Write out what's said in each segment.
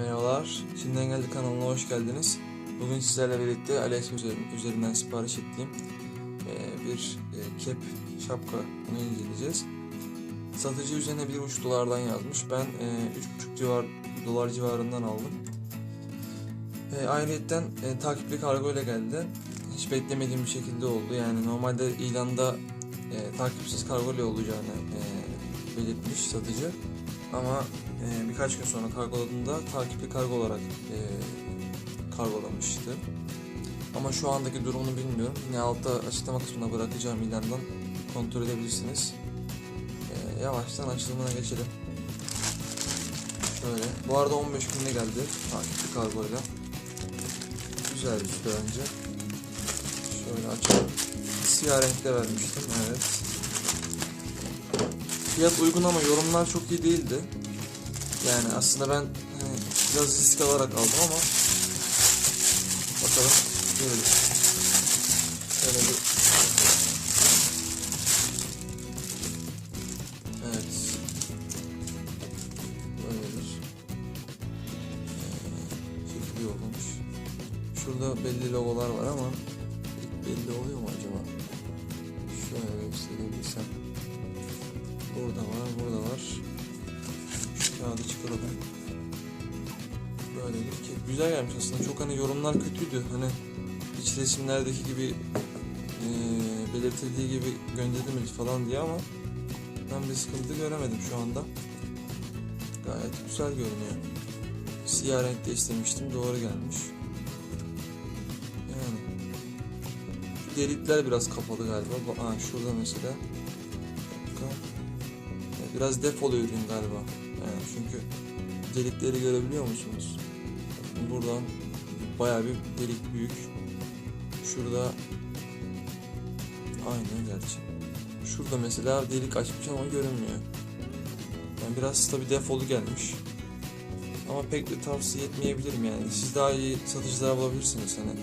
Merhabalar, Şimdiden Geldi kanalına hoş geldiniz. Bugün sizlerle birlikte AliExpress üzerinden sipariş ettiğim e, bir e, kep, şapka bunu inceleyeceğiz. Satıcı üzerine 1,5 dolardan yazmış. Ben e, 3,5 civar, dolar civarından aldım. E, ayrıyetten e, takipli kargo ile geldi. Hiç beklemediğim bir şekilde oldu. Yani normalde ilanda e, takipsiz kargo ile olacağını e, belirtmiş satıcı. Ama e, birkaç gün sonra kargoladığında takipli kargo olarak e, kargolamıştı. Ama şu andaki durumunu bilmiyorum. Yine altta açıklama kısmına bırakacağım ilandan kontrol edebilirsiniz. E, yavaştan açılımına geçelim. Şöyle. Bu arada 15 günde geldi takipli kargoyla. Güzel bir süre önce. Şöyle açalım. Siyah renkte vermiştim. Evet. Fiyat uygun ama yorumlar çok iyi değildi. Yani aslında ben hani, biraz risk alarak aldım ama bakalım görürüz. Şöyle bir Evet. Böyle bir eee, şekil yollamış. Şurada belli logolar var ama belli oluyor mu acaba? Şöyle gösterebilirsem. Burada var, burada var. Şu kağıdı çıkaralım. Böyle bir ki güzel gelmiş aslında. Çok hani yorumlar kötüydü. Hani iç resimlerdeki gibi eee, belirtildiği gibi gönderilmedi falan diye ama ben bir sıkıntı göremedim şu anda. Gayet güzel görünüyor. Siyah renkte istemiştim. Doğru gelmiş. Yani delikler biraz kapalı galiba. Ba- Ha, şurada mesela. Biraz defoluyor ürün galiba. Yani çünkü delikleri görebiliyor musunuz? Buradan bayağı bir delik büyük. Şurada aynı gerçi. Şurada mesela delik açmış ama görünmüyor. Yani biraz tabi defolu gelmiş. Ama pek de tavsiye etmeyebilirim yani. Siz daha iyi satıcılar bulabilirsiniz hani.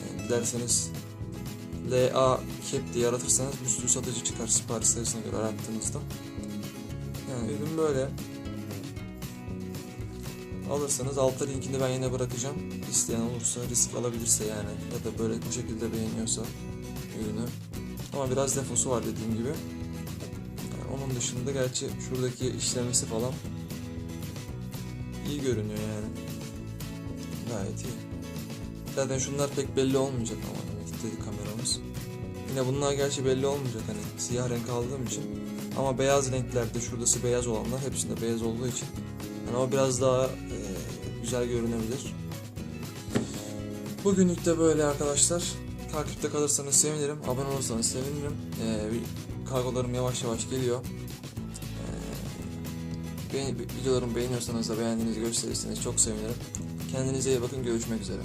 Yani dilerseniz LA cap diye aratırsanız bir sürü satıcı çıkar sipariş sayısına göre arattığınızda. Yani ürün böyle. Alırsanız altta linkini ben yine bırakacağım. İsteyen olursa, risk alabilirse yani ya da böyle bu şekilde beğeniyorsa ürünü. Ama biraz defosu var dediğim gibi. Yani onun dışında gerçi şuradaki işlemesi falan iyi görünüyor yani. Gayet iyi. Zaten şunlar pek belli olmayacak ama demek dedi kameramız. Yine bunlar gerçi belli olmayacak hani siyah renk aldığım için. Ama beyaz renklerde şuradası beyaz olanlar hepsinde beyaz olduğu için. Yani o biraz daha e, güzel görünebilir. Bugünlük de böyle arkadaşlar. Takipte kalırsanız sevinirim. Abone olursanız sevinirim. E, bir- kargolarım yavaş yavaş geliyor. E, beğen- videolarımı beğeniyorsanız da beğendiğinizi gösterirseniz çok sevinirim. Kendinize iyi bakın. Görüşmek üzere.